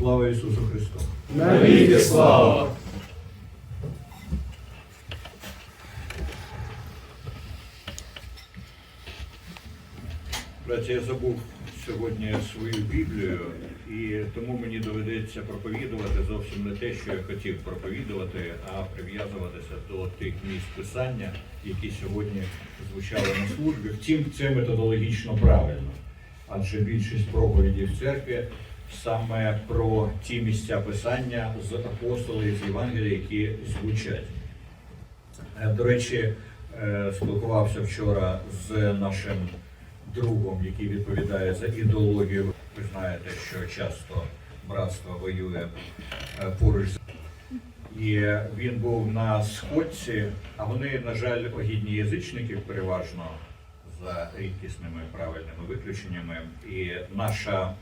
Слава Ісусу Христу! Навіки слава! Братці, я забув сьогодні свою Біблію, і тому мені доведеться проповідувати зовсім не те, що я хотів проповідувати, а прив'язуватися до тих місць писання, які сьогодні звучали на службі. Втім, це методологічно правильно, адже більшість проповідей в церкві саме про ті місця писання з апостолів з Євангелія, які звучать. Е, До речі, е, спілкувався вчора з нашим другом, який відповідає за ідеологію. Ви знаєте, що часто братство воює е, поруч. І він був на сходці, а вони, на жаль, огідні язичники переважно за рідкісними правильними виключеннями. І наша,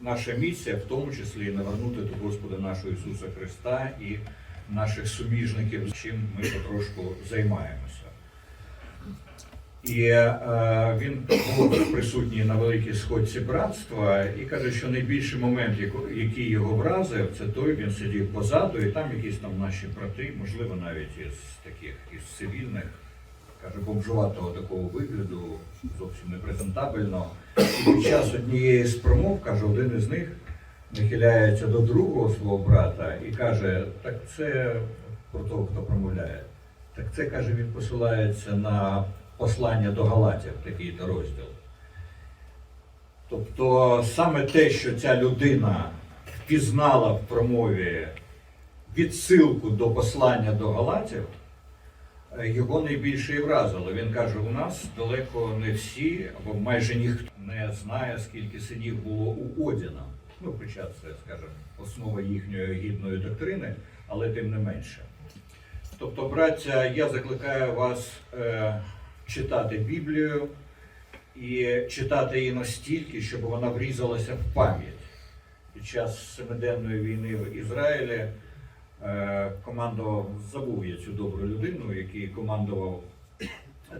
наша місія в тому числі навернути до Господа нашого Ісуса Христа і наших суміжників, з чим ми потрошку займаємося. І е, він присутній на великій сходці братства і каже, що найбільший момент, який його вразив, це той, він сидів позаду, і там якісь там наші брати, можливо, навіть із таких із цивільних, каже, бомжуватого такого вигляду, зовсім непрезентабельного. І під час однієї з промов, каже, один із них нахиляється до другого свого брата і каже, так це про того, хто промовляє. Так це каже, він посилається на послання до Галатів, такий-то розділ. Тобто саме те, що ця людина впізнала в промові відсилку до послання до Галатів, його найбільше і вразило. Він каже, у нас далеко не всі, або майже ніхто не знає, скільки синів було у Одіна. Ну, хоча це, скажімо, основа їхньої гідної доктрини, але тим не менше. Тобто, браття, я закликаю вас е, читати Біблію і читати її настільки, щоб вона врізалася в пам'ять. Під час семиденної війни в Ізраїлі командував, забув я цю добру людину, який командував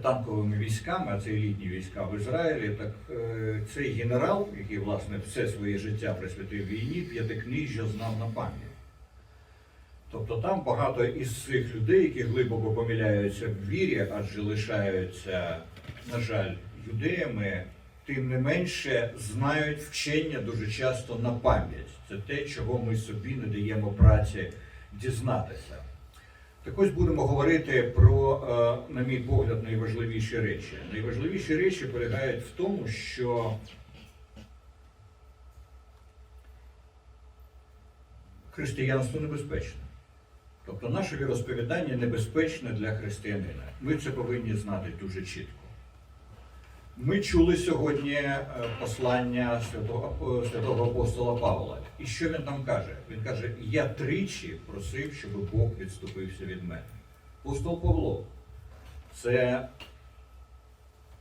танковими військами, а це елітні війська в Ізраїлі. Так е, цей генерал, який власне все своє життя присвятив війні, п'ятикнижжя знав на пам'ять. Тобто там багато із цих людей, які глибоко помиляються в вірі, адже лишаються, на жаль, юдеями, тим не менше знають вчення дуже часто на пам'ять. Це те, чого ми собі не даємо праці дізнатися. Так ось будемо говорити про, е, на мій погляд, найважливіші речі. Найважливіші речі полягають в тому, що християнство небезпечне. Тобто наше віросповідання небезпечне для християнина. Ми це повинні знати дуже чітко. Ми чули сьогодні е, послання святого, святого апостола Павла. І що він там каже? Він каже: Я тричі просив, щоб Бог відступився від мене. Апостол Павло це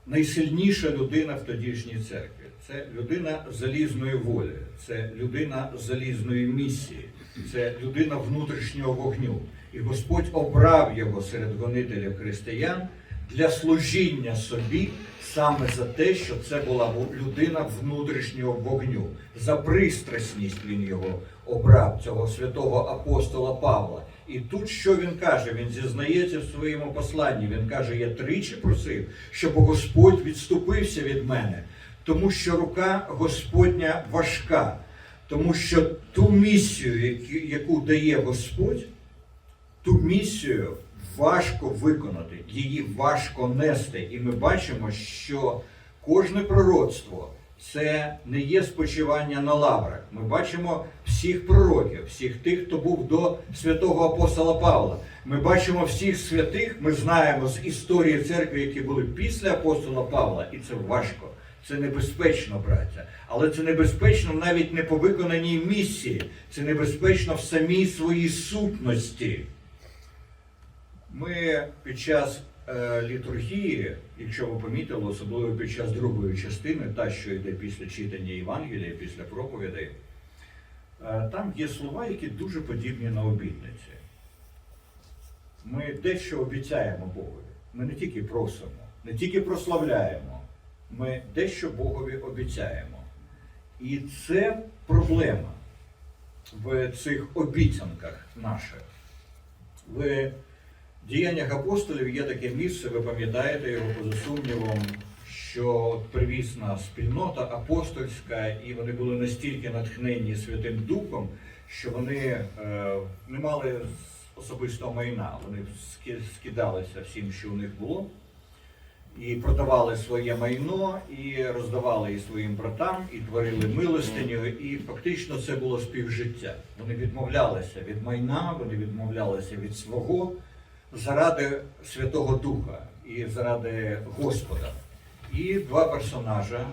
найсильніша людина в тодішній церкві. Це людина залізної волі, це людина залізної місії, це людина внутрішнього вогню. І Господь обрав його серед гонителів християн для служіння собі саме за те, що це була людина внутрішнього вогню. За пристрасність він його обрав, цього святого апостола Павла. І тут що він каже? Він зізнається в своєму посланні. Він каже: Я тричі просив, щоб Господь відступився від мене, тому що рука Господня важка, тому що ту місію, яку- дає Господь, ту місію важко виконати, її важко нести. І ми бачимо, що кожне пророцтво це не є спочивання на лаврах. Ми бачимо всіх пророків, всіх тих, хто був до святого апостола Павла. Ми бачимо всіх святих, ми знаємо з історії церкви, які були після апостола Павла, і це важко. Це небезпечно, браття. Але це небезпечно навіть не по виконаній місії. Це небезпечно в самій своїй сутності. Ми під час е, літургії, якщо ви помітили, особливо під час другої частини, та, що йде після читання Євангелія, після проповідей, там є слова, які дуже подібні на обітниці. Ми дещо обіцяємо Богові. Ми не тільки просимо, не тільки прославляємо, ми дещо Богові обіцяємо. І це проблема. в цих обіцянках наших. В діяннях апостолів є таке місце, ви пам'ятаєте його поза сумнівом, що от привісна спільнота апостольська, і вони були настільки натхнені Святим Духом, що вони е, не мали особистого майна. Вони скидалися всім, що у них було, і продавали своє майно, і роздавали і своїм братам, і творили милостиню, і фактично це було співжиття. Вони відмовлялися від майна, вони відмовлялися від свого заради Святого Духа і заради Господа. І два персонажа,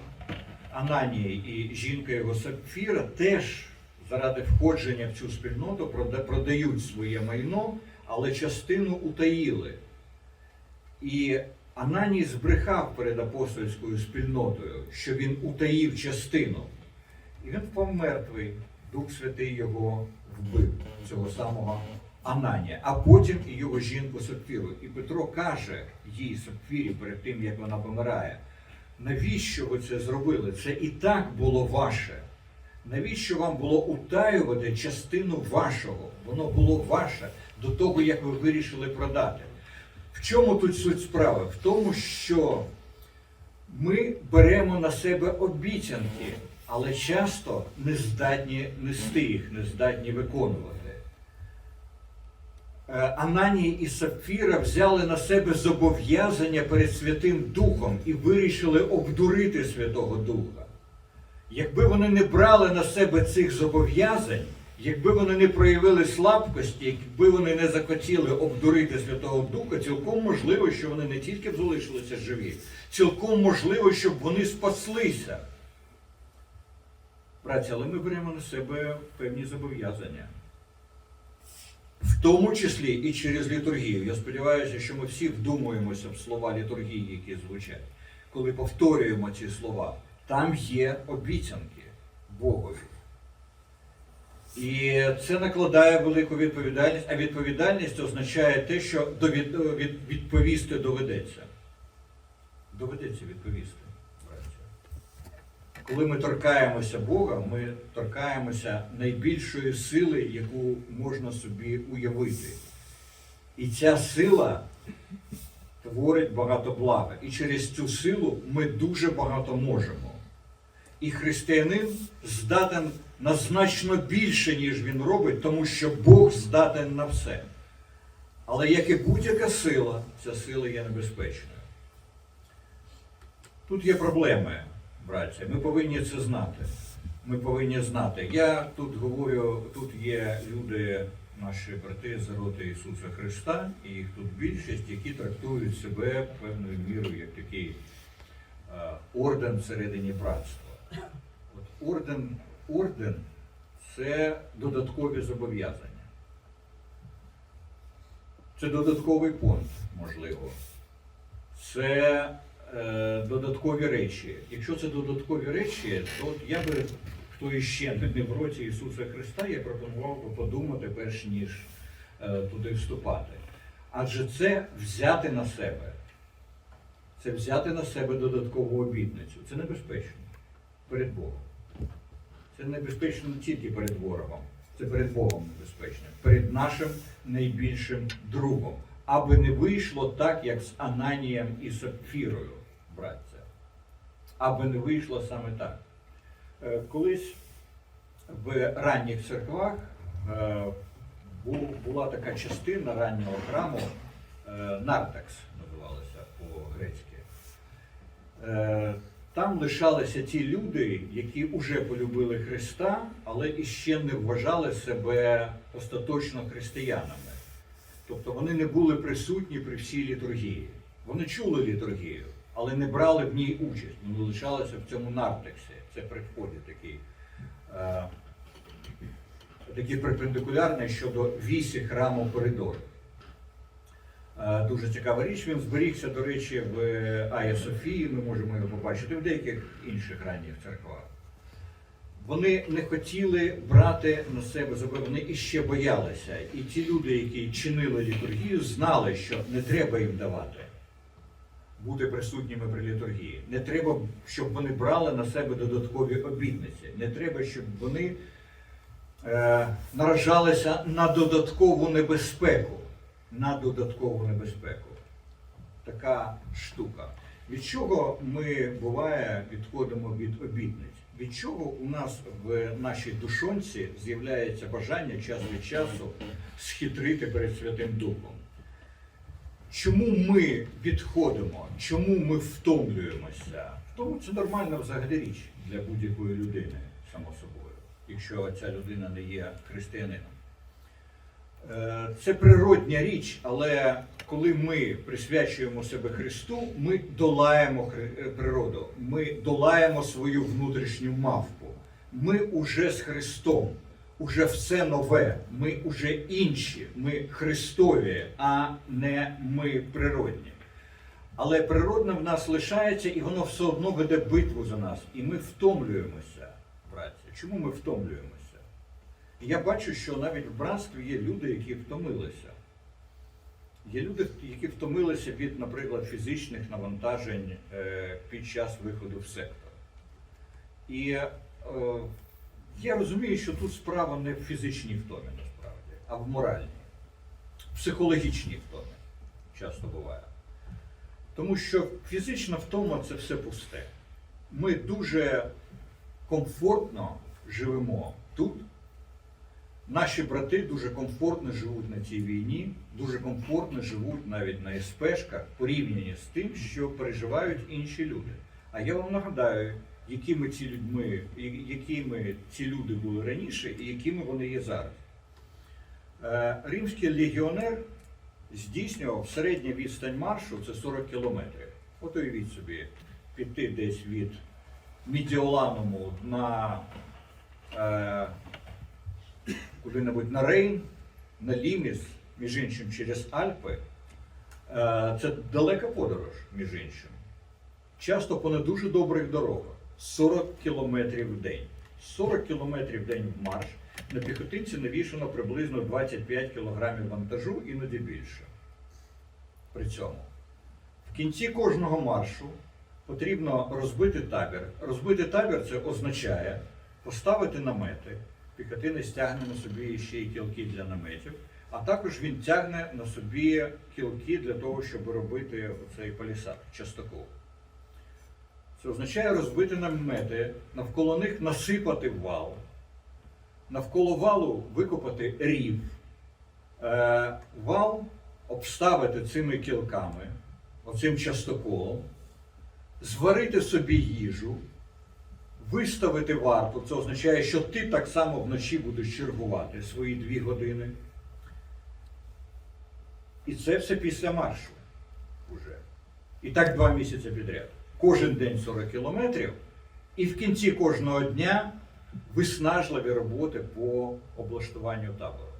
Ананій і жінка його Сапфіра, теж заради входження в цю спільноту продають своє майно, але частину утаїли. І Ананій збрехав перед апостольською спільнотою, що він утаїв частину. І він впав мертвий. Дух Святий його вбив, цього самого Ананія, а потім і його жінку Сапфіру. І Петро каже їй Сапфірі перед тим, як вона помирає, навіщо ви це зробили? Це і так було ваше. Навіщо вам було утаювати частину вашого? Воно було ваше до того, як ви вирішили продати. В чому тут суть справи? В тому, що ми беремо на себе обіцянки, але часто не здатні нести їх, не здатні виконувати. Е, Ананій і Сапфіра взяли на себе зобов'язання перед Святим Духом і вирішили обдурити Святого Духа. Якби вони не брали на себе цих зобов'язань, якби вони не проявили слабкості, якби вони не захотіли обдурити Святого Духа, цілком можливо, що вони не тільки б залишилися живі, цілком можливо, щоб вони спаслися. Братці, але ми беремо на себе певні зобов'язання. В тому числі і через літургію. Я сподіваюся, що ми всі вдумуємося в слова літургії, які звучать. Коли повторюємо ці слова, там є обіцянки Богові. І це накладає велику відповідальність, а відповідальність означає те, що відповісти доведеться. Доведеться відповісти. Коли ми торкаємося Бога, ми торкаємося найбільшої сили, яку можна собі уявити. І ця сила творить багато блага. І через цю силу ми дуже багато можемо. І християнин здатен на значно більше, ніж він робить, тому що Бог здатен на все. Але як і будь-яка сила, ця сила є небезпечною. Тут є проблеми, браття. Ми повинні це знати. Ми повинні знати. Я тут говорю, тут є люди, наші брати з роти Ісуса Христа, і їх тут більшість, які трактують себе певною мірою як такий е, орден всередині братства. От орден, орден це додаткові зобов'язання. Це додатковий понт, можливо. Це додаткові речі. Якщо це додаткові речі, то я би, хто іще не в роті Ісуса Христа, я пропонував би подумати, перш ніж е, туди вступати. Адже це взяти на себе. Це взяти на себе додаткову обітницю. Це небезпечно перед Богом. Це небезпечно не тільки перед ворогом, це перед Богом небезпечно, перед нашим найбільшим другом. Аби не вийшло так, як з Ананієм і Сапфірою, братця. Аби не вийшло саме так. Е, Колись в ранніх церквах е, була така частина раннього храму, е, нартекс називалася по-грецьки. Там лишалися ті люди, які вже полюбили Христа, але іще не вважали себе остаточно християнами. Тобто вони не були присутні при всій літургії. Вони чули літургію, але не брали в ній участь. Вони лишалися в цьому нартексі. Це при вході такий, е, такий перпендикулярний щодо вісі храму коридору. Е, Дуже цікава річ. Він зберігся, до речі, в Айя Софії. Ми можемо його побачити в деяких інших ранніх церквах. Вони не хотіли брати на себе зобов'язання, вони іще боялися. І ті люди, які чинили літургію, знали, що не треба їм давати бути присутніми при літургії. Не треба, щоб вони брали на себе додаткові обітниці. Не треба, щоб вони е, наражалися на додаткову небезпеку. На додаткову небезпеку. Така штука. Від чого ми буває відходимо від обітниць? Від чого у нас в нашій душонці з'являється бажання час від часу схитрити перед Святим Духом? Чому ми відходимо? Чому ми втомлюємося? Тому це нормальна взагалі річ для будь-якої людини, само собою, якщо ця людина не є християнином. Е, Це природня річ, але коли ми присвячуємо себе Христу, ми долаємо е, природу, ми долаємо свою внутрішню мавпу. Ми уже з Христом, уже все нове, ми уже інші, ми Христові, а не ми природні. Але природне в нас лишається, і воно все одно веде битву за нас. І ми втомлюємося, братці. Чому ми втомлюємося? Я бачу, що навіть в братстві є люди, які втомилися. Є люди, які втомилися від, наприклад, фізичних навантажень е, під час виходу в сектор. І е, я розумію, що тут справа не в фізичній втомі насправді, а в моральній, психологічній втомі часто буває. Тому що фізична втома це все пусте. Ми дуже комфортно живемо тут. Наші брати дуже комфортно живуть на цій війні, дуже комфортно живуть навіть на СПшках, порівняні з тим, що переживають інші люди. А я вам нагадаю, якими ці людьми, якими ці люди були раніше і якими вони є зараз. Е, Римський легіонер здійснював середня відстань маршу це 40 кілометрів. От уявіть собі, піти десь від Мідіоланому на е, куди-небудь на Рейн, на Ліміс, між іншим через Альпи. Е, це далека подорож, між іншим. Часто по не дуже добрих дорогах. 40 кілометрів в день. 40 кілометрів в день в марш. На піхотинці навішано приблизно 25 кілограмів вантажу, іноді більше. При цьому. В кінці кожного маршу потрібно розбити табір. Розбити табір це означає поставити намети. Піхотинець тягне на собі ще й кілки для наметів, а також він тягне на собі кілки для того, щоб робити цей палісад, частокол. Це означає розбити намети, навколо них насипати вал, навколо валу викопати рів, е, вал обставити цими кілками, оцим частоколом, зварити собі їжу, виставити варту. Це означає, що ти так само вночі будеш чергувати свої дві години. І це все після маршу уже. І так два місяці підряд. Кожен день 40 кілометрів, і в кінці кожного дня виснажливі роботи по облаштуванню табору.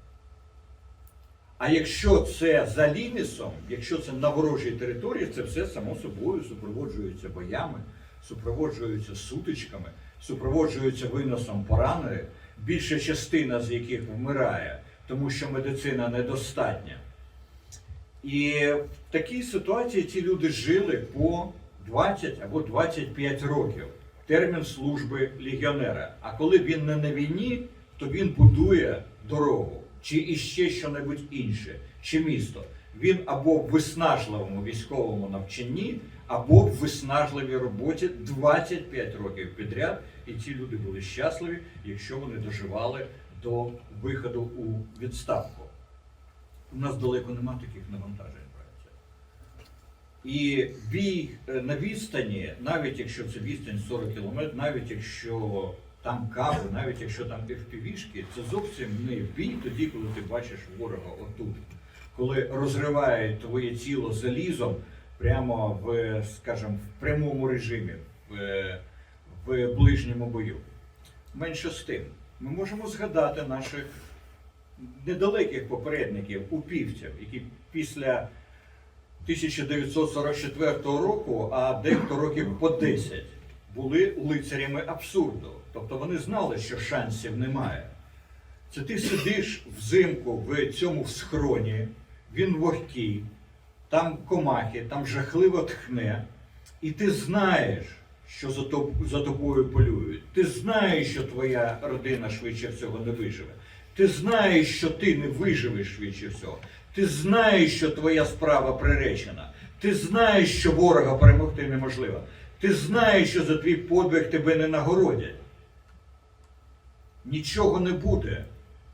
А якщо це за лімісом, якщо це на ворожій території, це все само собою супроводжується боями, супроводжується сутичками, супроводжується виносом поранених, більша частина з яких вмирає, тому що медицина недостатня. І в такій ситуації ці люди жили по 20 або 25 років. Термін служби легіонера. А коли він не на війні, то він будує дорогу чи іще що-небудь інше, чи місто. Він або в виснажливому військовому навчанні, або в виснажливій роботі 25 років підряд. І ці люди були щасливі, якщо вони доживали до виходу у відставку. У нас далеко нема таких навантажень. І бій е, на відстані, навіть якщо це відстань 40 кілометрів, навіть якщо там кави, навіть якщо там FPV-шки, це зовсім не бій тоді, коли ти бачиш ворога отут. Коли розривають твоє тіло залізом прямо в, скажімо, в прямому режимі, в, в ближньому бою. Менше з тим, ми можемо згадати наших недалеких попередників, упівців, які після 1944 року, а дехто років по 10, були лицарями абсурду. Тобто вони знали, що шансів немає. Це ти сидиш взимку в цьому схроні, він вогкий, там комахи, там жахливо тхне, і ти знаєш, що за, тоб- за тобою полюють. Ти знаєш, що твоя родина швидше всього не виживе. Ти знаєш, що ти не виживеш швидше всього. Ти знаєш, що твоя справа приречена. Ти знаєш, що ворога перемогти неможливо. Ти знаєш, що за твій подвиг тебе не нагородять. Нічого не буде,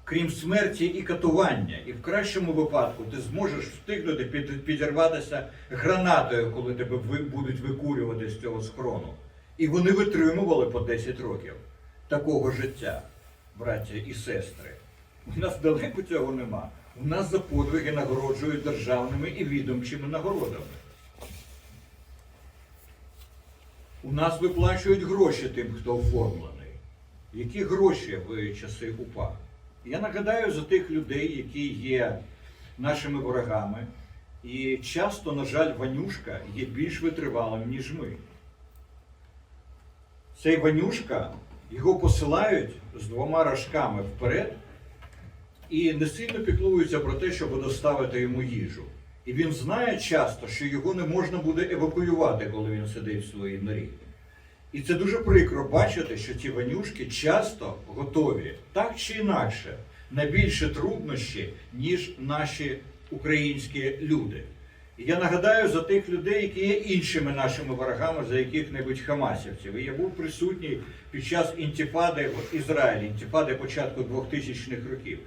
крім смерті і катування. І в кращому випадку ти зможеш встигнути під, підірватися гранатою, коли тебе будуть викурювати з цього схрону. І вони витримували по 10 років такого життя, браття і сестри. У нас далеко цього нема. Нас за подвиги нагороджують державними і відомчими нагородами. У нас виплачують гроші тим, хто оформлений. Які гроші в часи УПА? Я нагадаю за тих людей, які є нашими ворогами, і часто, на жаль, Ванюшка є більш витривалим, ніж ми. Цей Ванюшка, його посилають з двома рожками вперед і не сильно піклуються про те, щоб доставити йому їжу. І він знає часто, що його не можна буде евакуювати, коли він сидить в своїй норі. І це дуже прикро бачити, що ці ванюшки часто готові так чи інакше на більше труднощі, ніж наші українські люди. І я нагадаю за тих людей, які є іншими нашими ворогами, за яких-небудь хамасівців. І я був присутній під час інтифади в Ізраїлі, інтифади початку 2000-х років.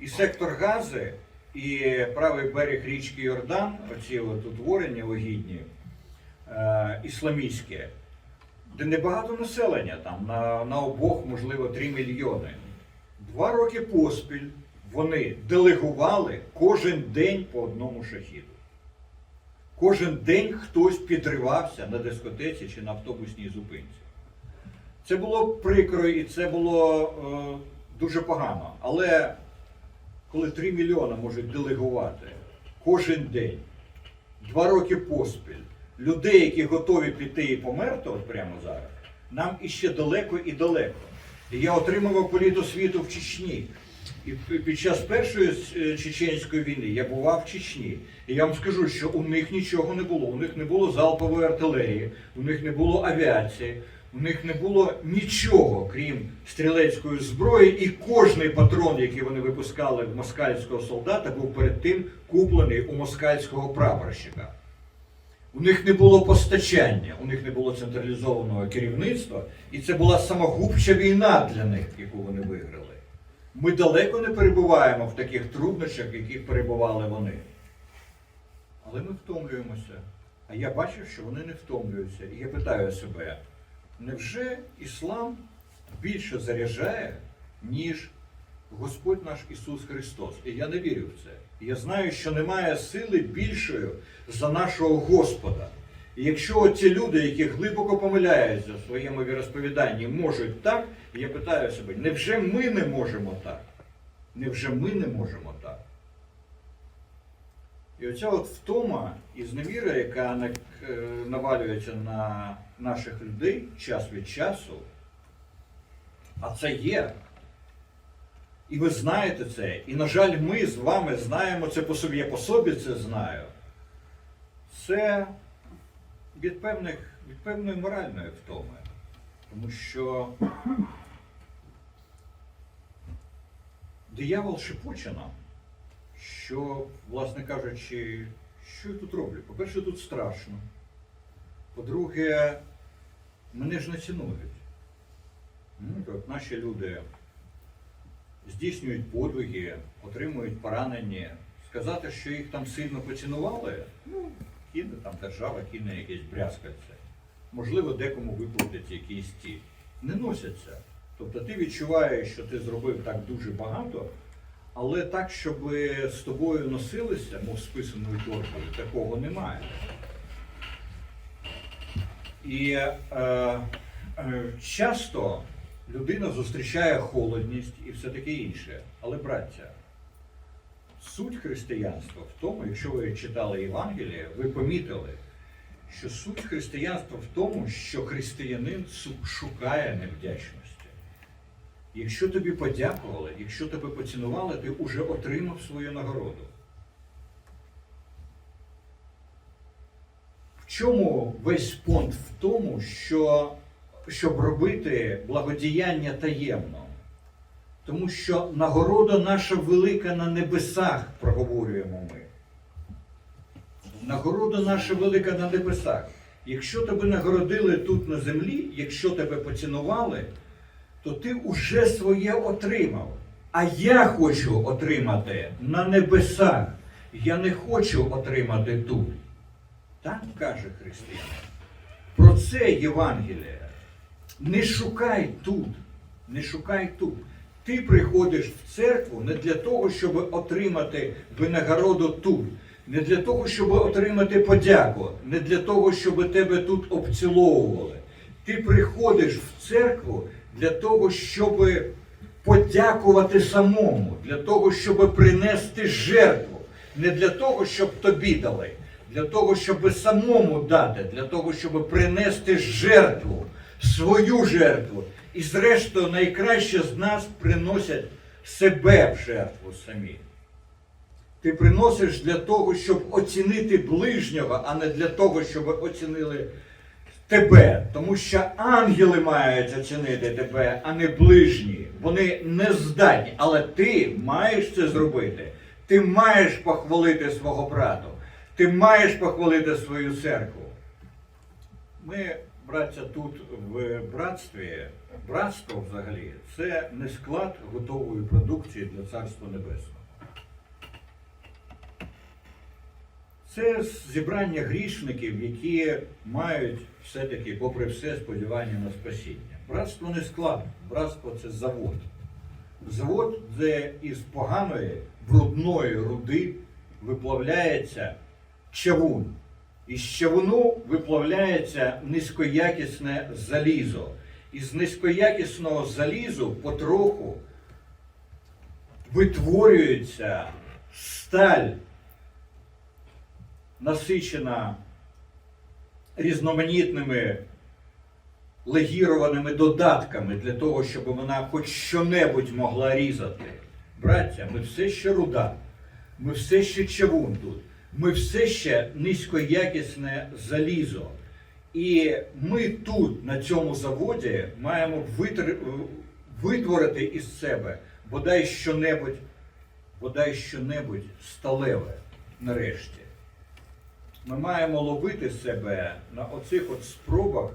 І сектор Гази, і правий берег річки Йордан, оці от утворення огідні, е, ісламістське, де небагато населення, там на, на обох, можливо, 3 мільйони. Два роки поспіль вони делегували кожен день по одному шахіду. Кожен день хтось підривався на дискотеці чи на автобусній зупинці. Це було прикро і це було е, дуже погано. Але коли 3 мільйони можуть делегувати кожен день, два роки поспіль, людей, які готові піти і померти от прямо зараз, нам іще далеко і далеко. Я отримував політосвіту в Чечні. І під час першої е, чеченської війни я бував в Чечні. І я вам скажу, що у них нічого не було. У них не було залпової артилерії, у них не було авіації, у них не було нічого, крім стрілецької зброї, і кожний патрон, який вони випускали в москальського солдата, був перед тим куплений у москальського прапорщика. У них не було постачання, у них не було централізованого керівництва, і це була самогубча війна для них, яку вони виграли. Ми далеко не перебуваємо в таких труднощах, яких перебували вони. Але ми втомлюємося. А я бачив, що вони не втомлюються. І я питаю себе, невже іслам більше заряджає, ніж Господь наш Ісус Христос? І я не вірю в це. Я знаю, що немає сили більшої за нашого Господа. І якщо ці люди, які глибоко помиляються в своєму віросповіданні, можуть так, я питаю себе, невже ми не можемо так? Невже ми не можемо так? І оця от втома і зневіра, яка е, навалюється на наших людей час від часу, а це є. І ви знаєте це. І, на жаль, ми з вами знаємо це по собі, я по собі це знаю. Це від, певних, від певної моральної втоми. Тому що диявол шепоче нам, що, власне кажучи, що я тут роблю? По-перше, тут страшно. По-друге, мене ж не цінують. Ну, от наші люди здійснюють подвиги, отримують поранення. Сказати, що їх там сильно поцінували, ну, кине там держава, кине якесь брязкальце. Можливо, декому виплатять якийсь ті. Не носяться. Тобто ти відчуваєш, що ти зробив так дуже багато, але так, щоб з тобою носилися, мов списаною торбою, такого немає. І е, е, часто людина зустрічає холодність і все таке інше. Але, браття, суть християнства в тому, якщо ви читали Євангеліє, ви помітили, що суть християнства в тому, що християнин шукає невдячності. Якщо тобі подякували, якщо тебе поцінували, ти вже отримав свою нагороду. В чому весь понт в тому, що щоб робити благодіяння таємно? Тому що нагорода наша велика на небесах, проговорюємо ми. Нагорода наша велика на небесах. Якщо тебе нагородили тут на землі, якщо тебе поцінували, то ти уже своє отримав. А я хочу отримати на небесах. Я не хочу отримати тут. Так каже християнин. Про це Євангеліє. Не шукай тут. Не шукай тут. Ти приходиш в церкву не для того, щоб отримати винагороду тут, не для того, щоб отримати подяку, не для того, щоб тебе тут обціловували. Ти приходиш в церкву для того, щоб подякувати самому, для того, щоб принести жертву, не для того, щоб тобі дали, для того, щоб самому дати, для того, щоб принести жертву, свою жертву. І зрештою, найкраще з нас приносять себе в жертву самі. Ти приносиш для того, щоб оцінити ближнього, а не для того, щоб оцінили тебе. Тому що ангели мають оцінити тебе, а не ближні. Вони не здатні. Але ти маєш це зробити. Ти маєш похвалити свого брату. Ти маєш похвалити свою церкву. Ми, браття, тут в братстві, братство взагалі, це не склад готової продукції для Царства Небесного. Це зібрання грішників, які мають все-таки, попри все, сподівання на спасіння. Братство не склад, братство це завод. Завод, де із поганої брудної руди виплавляється чавун. Із чавуну виплавляється низькоякісне залізо. Із низькоякісного залізу потроху витворюється сталь, насичена різноманітними легірованими додатками для того, щоб вона хоч що-небудь могла різати. Браття, ми все ще руда, ми все ще чавун тут, ми все ще низькоякісне залізо. І ми тут, на цьому заводі, маємо витр... витворити із себе бодай що-небудь, бодай що-небудь сталеве нарешті. Ми маємо ловити себе на оцих от спробах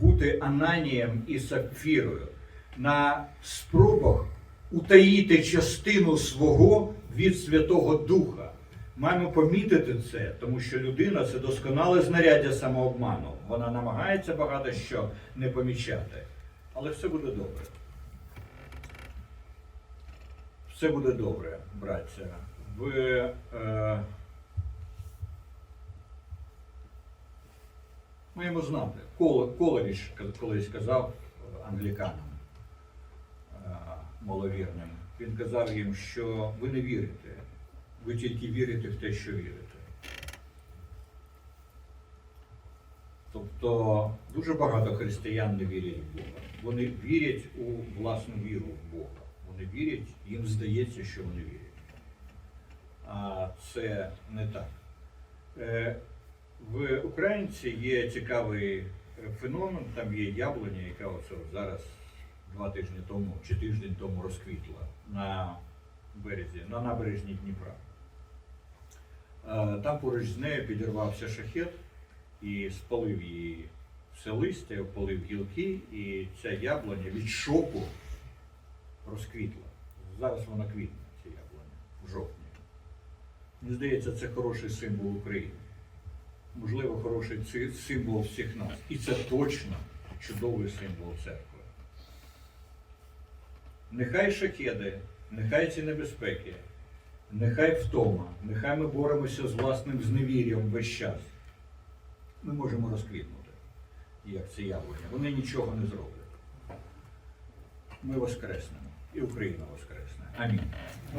бути Ананієм і Сапфірою, на спробах утаїти частину свого від Святого Духа. Маємо помітити це, тому що людина це досконале знаряддя самообману. Вона намагається багато що не помічати. Але все буде добре. Все буде добре, браття. Ви. Е... Маємо знати. Кол- Колоріч колись казав англіканам е, маловірним. Він казав їм, що ви не вірите, ви тільки вірите в те, що вірите. Тобто дуже багато християн не вірять в Бога. Вони вірять у власну віру в Бога. Вони вірять, їм здається, що вони вірять. А це не так. В українці є цікавий феномен, там є яблуня, яка оце зараз два тижні тому чи тиждень тому розквітла на березі, на набережні Дніпра. Е, Там поруч з нею підірвався шахет і спалив її все листя, опалив гілки, і ця яблуня від шоку розквітла. Зараз вона квітне, ця яблуня, в жовтні. Мені здається, це хороший символ України можливо, хороший символ всіх нас. І це точно чудовий символ церкви. Нехай шахеди, нехай ці небезпеки, нехай втома, нехай ми боремося з власним зневір'ям весь час. Ми можемо розквітнути, як це яблуня. Вони нічого не зроблять. Ми воскреснемо. І Україна воскресне. Амінь.